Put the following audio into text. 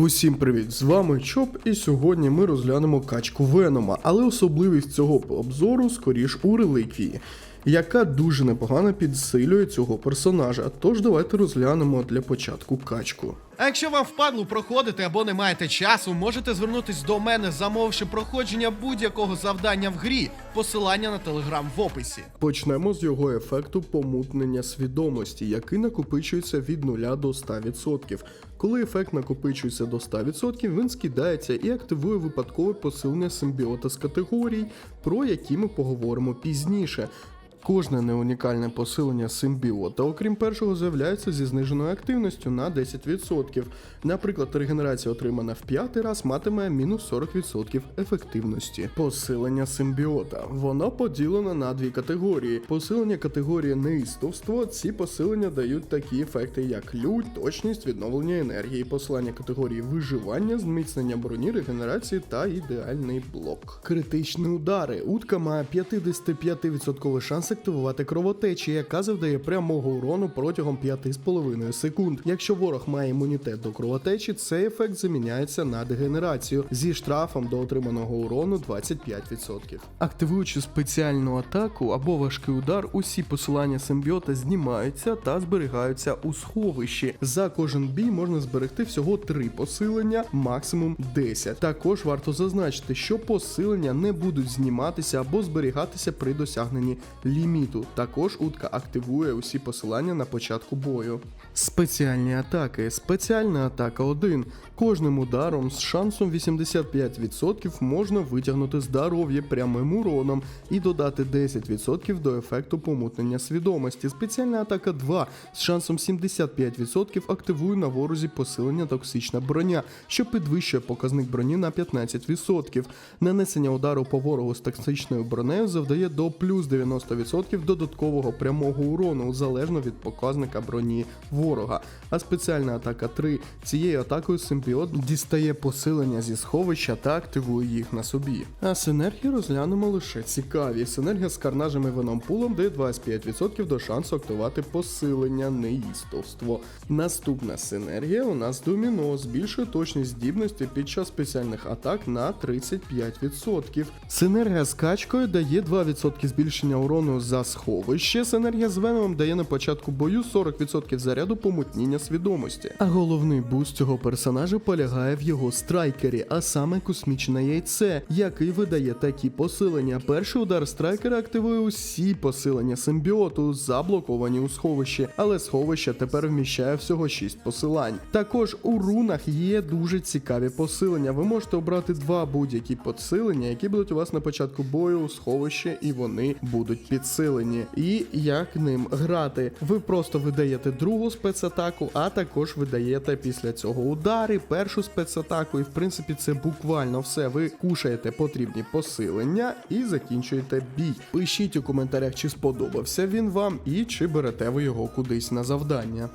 Усім привіт! З вами Чоп, і сьогодні ми розглянемо качку Венома, але особливість цього обзору скоріш у реліквії, яка дуже непогано підсилює цього персонажа. Тож давайте розглянемо для початку качку. А якщо вам впадло проходити або не маєте часу, можете звернутись до мене, замовивши проходження будь-якого завдання в грі. Посилання на телеграм в описі. Почнемо з його ефекту помутнення свідомості, який накопичується від 0 до 100%. Коли ефект накопичується до 100%, він скидається і активує випадкове посилення симбіота з категорій, про які ми поговоримо пізніше. Кожне неунікальне посилення симбіота, окрім першого, з'являється зі зниженою активністю на 10%. Наприклад, регенерація, отримана в п'ятий раз, матиме мінус 40% ефективності. Посилення симбіота. Воно поділено на дві категорії. Посилення категорії неістовство. Ці посилення дають такі ефекти, як лють, точність, відновлення енергії, посилення категорії виживання, зміцнення броні, регенерації та ідеальний блок. Критичні удари. Утка має 55% шанс активувати кровотечі, яка завдає прямого урону протягом 5,5 секунд. Якщо ворог має імунітет до кровотечі, цей ефект заміняється на дегенерацію зі штрафом до отриманого урону 25%. Активуючи спеціальну атаку або важкий удар, усі посилання симбіота знімаються та зберігаються у сховищі. За кожен бій можна зберегти всього 3 посилення, максимум 10. Також варто зазначити, що посилення не будуть зніматися або зберігатися при досягненні ліміту. Також утка активує усі посилання на початку бою. Спеціальні атаки. Спеціальна атака 1. Кожним ударом з шансом 85% можна витягнути здоров'я прямим уроном і додати 10% до ефекту помутнення свідомості. Спеціальна атака 2 з шансом 75% активує на ворозі посилення токсична броня, що підвищує показник броні на 15%. Нанесення удару по ворогу з токсичною бронею завдає до плюс 90% додаткового прямого урону, залежно від показника броні ворога. А спеціальна атака 3 цією атакою симбіот дістає посилення зі сховища та активує їх на собі. А синергії розглянемо лише цікаві. Синергія з карнажем і веномпулом дає 25% до шансу активувати посилення неїстовство. Наступна синергія у нас доміно збільшує точність здібності під час спеціальних атак на 35%. Синергія з качкою дає 2% збільшення урону за сховище. Синергія з веном дає на початку бою 40% заряду помутніння свідомості. А головний буст цього персонажа полягає в його страйкері, а саме космічне яйце, який видає такі посилення. Перший удар страйкера активує усі посилення симбіоту, заблоковані у сховищі, але сховище тепер вміщає всього 6 посилань. Також у рунах є дуже цікаві посилення. Ви можете обрати два будь-які посилення, які будуть у вас на початку бою у сховищі, і вони будуть підсилені. І як ним грати? Ви просто видаєте другу спецатаку, а також видаєте після цього удари, першу спецатаку, і в принципі це буквально все. Ви кушаєте потрібні посилення і закінчуєте бій. Пишіть у коментарях, чи сподобався він вам і чи берете ви його кудись на завдання.